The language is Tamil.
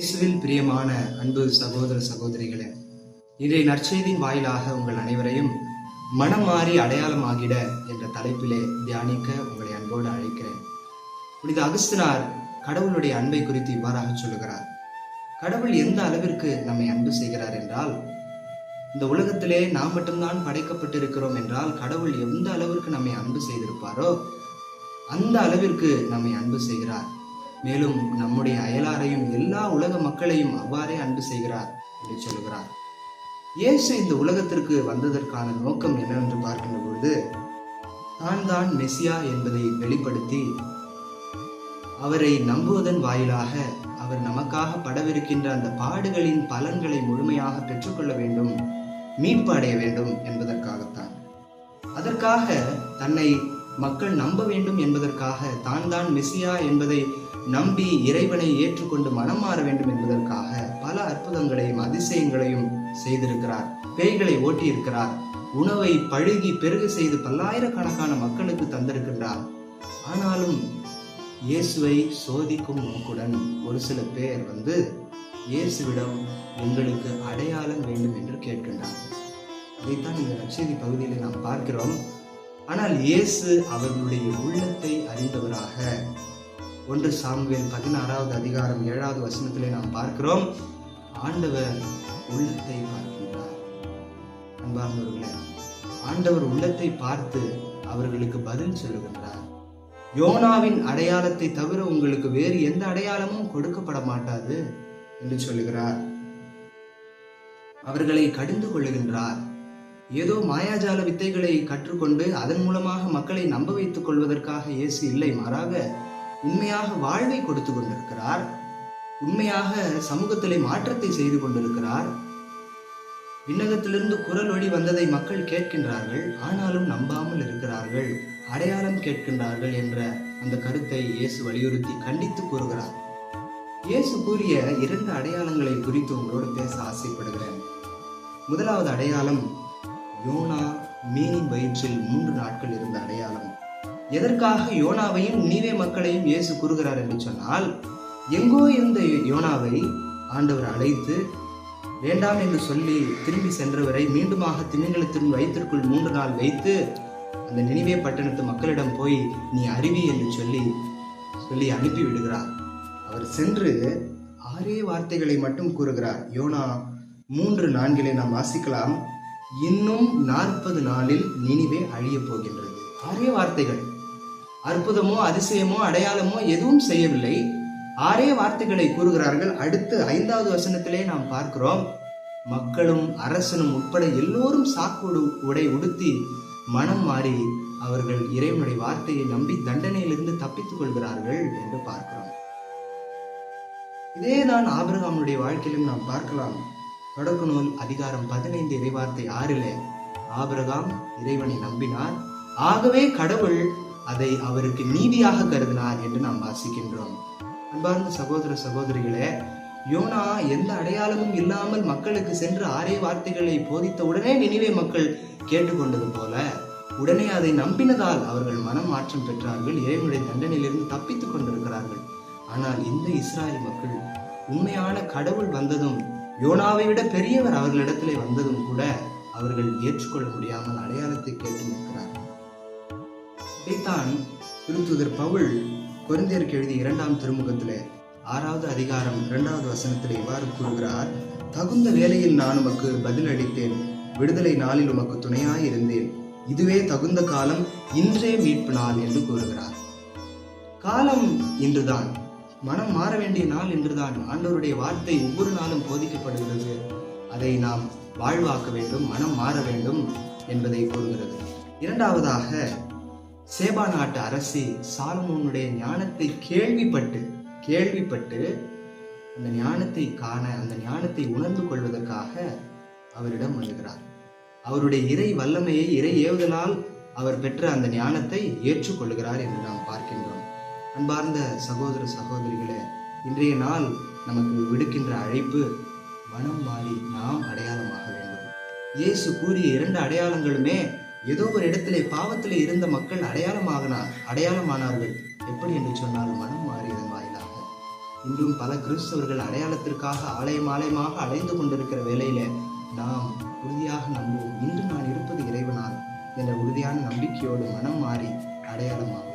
இயேசுவில் பிரியமான அன்பு சகோதர சகோதரிகளே இன்றைய நற்செய்தியின் வாயிலாக உங்கள் அனைவரையும் மனம் மாறி அடையாளமாகிட என்ற தலைப்பிலே தியானிக்க உங்களை அன்போடு அழைக்கிறேன். புனித அகஸ்தினார் கடவுளுடைய அன்பை குறித்து இவ்வாறாக சொல்லுகிறார். கடவுள் எந்த அளவிற்கு நம்மை அன்பு செய்கிறார் என்றால் இந்த உலகத்திலே நாம் மட்டும்தான் படைக்கப்பட்டிருக்கிறோம் என்றால் கடவுள் எந்த அளவிற்கு நம்மை அன்பு செய்திருப்பாரோ அந்த அளவிற்கு நம்மை அன்பு செய்கிறார். மேலும் நம்முடைய அயலாரையும் எல்லா உலக மக்களையும் அவ்வாறே அன்பு செய்கிறார் என்று சொல்கிறார் இயேசு இந்த உலகத்திற்கு வந்ததற்கான நோக்கம் என்னவென்று பார்க்கின்ற பொழுது தான் தான் மெசியா என்பதை வெளிப்படுத்தி அவரை நம்புவதன் வாயிலாக அவர் நமக்காக படவிருக்கின்ற அந்த பாடுகளின் பலன்களை முழுமையாக பெற்றுக்கொள்ள வேண்டும் மீட்பு அடைய வேண்டும் என்பதற்காகத்தான். அதற்காக தன்னை மக்கள் நம்ப வேண்டும் என்பதற்காக தான் தான் மெசியா என்பதை நம்பி இறைவனை ஏற்றுக்கொண்டு மனம் மாற வேண்டும் என்பதற்காக பல அற்புதங்களையும் அதிசயங்களையும் செய்திருக்கிறார். பேய்களை ஓட்டியிருக்கிறார். உணவை பழுகி பெருகு செய்து பல்லாயிரக்கணக்கான மக்களுக்கு தந்திருக்கின்றார். ஆனாலும் இயேசுவை சோதிக்கும் நோக்குடன் ஒரு சில பேர் வந்து இயேசுவிடம் எங்களுக்கு அடையாளம் வேண்டும் என்று கேட்கின்றார். அதைத்தான் இந்த நற்செய்தி பகுதியில் நாம் பார்க்கிறோம். ஆனால் இயேசு அவர்களுடைய உள்ளத்தை அறிந்தவராக ஒன்று சாமுவேல் பதினாறாவது அதிகாரம் ஏழாவது வசனத்திலே நாம் பார்க்கிறோம். ஆண்டவர் உள்ளத்தை பார்க்கின்றார். அன்பார்ந்தவர்களே ஆண்டவர் உள்ளத்தை பார்த்து அவர்களுக்கு பதில் சொல்லுகின்றார். யோனாவின் அடையாளத்தை தவிர உங்களுக்கு வேறு எந்த அடையாளமும் கொடுக்கப்பட மாட்டாது என்று சொல்லுகிறார். அவர்களை கடிந்து கொள்ளுகின்றார். ஏதோ மாயாஜால வித்தைகளை கற்றுக்கொண்டு அதன் மூலமாக மக்களை நம்ப வைத்துக் கொள்வதற்காக இயேசு இல்லை மாறாக உண்மையாக வாழ்வை கொடுத்து கொண்டிருக்கிறார். உண்மையாக சமூகத்திலே மாற்றத்தை செய்து கொண்டிருக்கிறார். விண்ணகத்திலிருந்து குரல் ஒளி வந்ததை மக்கள் கேட்கின்றார்கள். ஆனாலும் நம்பாமல் இருக்கிறார்கள். அடையாளம் கேட்கின்றார்கள் என்ற அந்த கருத்தை இயேசு வலியுறுத்தி கண்டித்து கூறுகிறார். இயேசு கூறிய இரண்டு அடையாளங்களை குறித்து உங்களோடு பேச ஆசைப்படுகிறேன். முதலாவது அடையாளம் யோனா மீனின் வயிற்றில் மூன்று நாட்கள் இருந்த அடையாளம். எதற்காக யோனாவையும் நினைவே மக்களையும் இயேசு கூறுகிறார் என்று சொன்னால் எங்கோ இருந்த யோனாவை ஆண்டவர் அழைத்து வேண்டாம் என்று சொல்லி திரும்பி சென்றவரை மீண்டுமாக திமிங்கலத்தின் வயிற்றிற்குள் மூன்று நாள் வைத்து அந்த நினைவே பட்டணத்து மக்களிடம் போய் நீ அறிவி என்று சொல்லி சொல்லி அனுப்பி விடுகிறார். அவர் சென்று ஆறே வார்த்தைகளை மட்டும் கூறுகிறார். யோனா மூன்று நான்கிலே நாம் வாசிக்கலாம். இன்னும் நாற்பது நாளில் நினைவே அழியப் போகின்றது. ஆறே வார்த்தைகள். அற்புதமோ அதிசயமோ அடையாளமோ எதுவும் செய்யவில்லை. ஆறே வார்த்தைகளை கூறுகிறார்கள். அடுத்து ஐந்தாவது வசனத்திலே நாம் பார்க்கிறோம். மக்களும் அரசனும் உட்பட எல்லோரும் சாக்கோடு உடை உடுத்தி மனம் மாறி அவர்கள் இறைவனுடைய வார்த்தையை நம்பி தண்டனையிலிருந்து தப்பித்துக் கொள்கிறார்கள் என்று பார்க்கிறோம். இதேதான் ஆபிரகாமுடைய வாழ்க்கையிலும் நாம் பார்க்கலாம். தொடக்க நூல் அதிகாரம் பதினைந்து இறைவார்த்தை ஆறிலே ஆபிரகாம் இறைவனை நம்பினார். ஆகவே கடவுள் அதை அவருக்கு நீதியாக கருதினார் என்று நாம் வாசிக்கின்றோம். அன்பார்ந்த சகோதர சகோதரிகளே யோனா எந்த அடையாளமும் இல்லாமல் மக்களுக்கு சென்று ஆரே வார்த்தைகளை போதித்த உடனே நினைவே மக்கள் கேட்டுக்கொண்டது போல உடனே அதை நம்பினதால் அவர்கள் மனம் மாற்றம் பெற்றார்கள் இறைவனுடைய தண்டனையிலிருந்து தப்பித்துக் கொண்டிருக்கிறார்கள். ஆனால் இந்த இஸ்ராயல் மக்கள் உண்மையான கடவுள் வந்ததும் யோனாவை விட பெரியவர் அவர்களிடத்திலே வந்ததும் கூட அவர்கள் ஏற்றுக்கொள்ள முடியாமல் அடையாளத்தை கேட்டு நிற்கிறார்கள். இதைத்தான் திருத்துதர் பவுல் குழந்தையருக்கு எழுதிய இரண்டாம் திருமுகத்தில் ஆறாவது அதிகாரம் இரண்டாவது வசனத்தில் இவ்வாறு கூறுகிறார் தகுந்த வேலையில் நான் உமக்கு பதிலளித்தேன். விடுதலை நாளில் உமக்கு துணையாய் இருந்தேன். இதுவே தகுந்த காலம் இன்றே மீட்பு நாள் என்று கூறுகிறார். காலம் இன்றுதான். மனம் மாற வேண்டிய நாள் என்றுதான் ஆண்டவருடைய வார்த்தை ஒவ்வொரு நாளும் போதிக்கப்படுகிறது. அதை நாம் வாழ்வாக்க வேண்டும் மனம் மாற வேண்டும் என்பதை கூறுகிறது. இரண்டாவதாக சேபா நாட்டு அரசி சாலமோனுடைய ஞானத்தை கேள்விப்பட்டு கேள்விப்பட்டு அந்த ஞானத்தை காண அந்த ஞானத்தை உணர்ந்து கொள்வதற்காக அவரிடம் வருகிறார் அவருடைய இறை வல்லமையை இறை ஏவுதலால் அவர் பெற்ற அந்த ஞானத்தை ஏற்றுக்கொள்கிறார் என்று நாம் பார்க்கின்றோம். அன்பார்ந்த சகோதர சகோதரிகளே இன்றைய நாள் நமக்கு விடுக்கின்ற அழைப்பு மனம் மாறி நாம் அடையாளமாக வேண்டும். இயேசு கூறிய இரண்டு அடையாளங்களுமே ஏதோ ஒரு இடத்திலே பாவத்தில் இருந்த மக்கள் அடையாளமாகனா அடையாளமானார்கள். எப்படி என்று சொன்னால் மனம் மாறியதன் வாயிலாக. இன்றும் பல கிறிஸ்தவர்கள் அடையாளத்திற்காக ஆலயம் ஆலயமாக அலைந்து கொண்டிருக்கிற வேளையில நாம் உறுதியாக நம்புவோம். இன்று நான் இருப்பது இறைவனால் என்ற உறுதியான நம்பிக்கையோடு மனம் மாறி அடையாளமாகும்.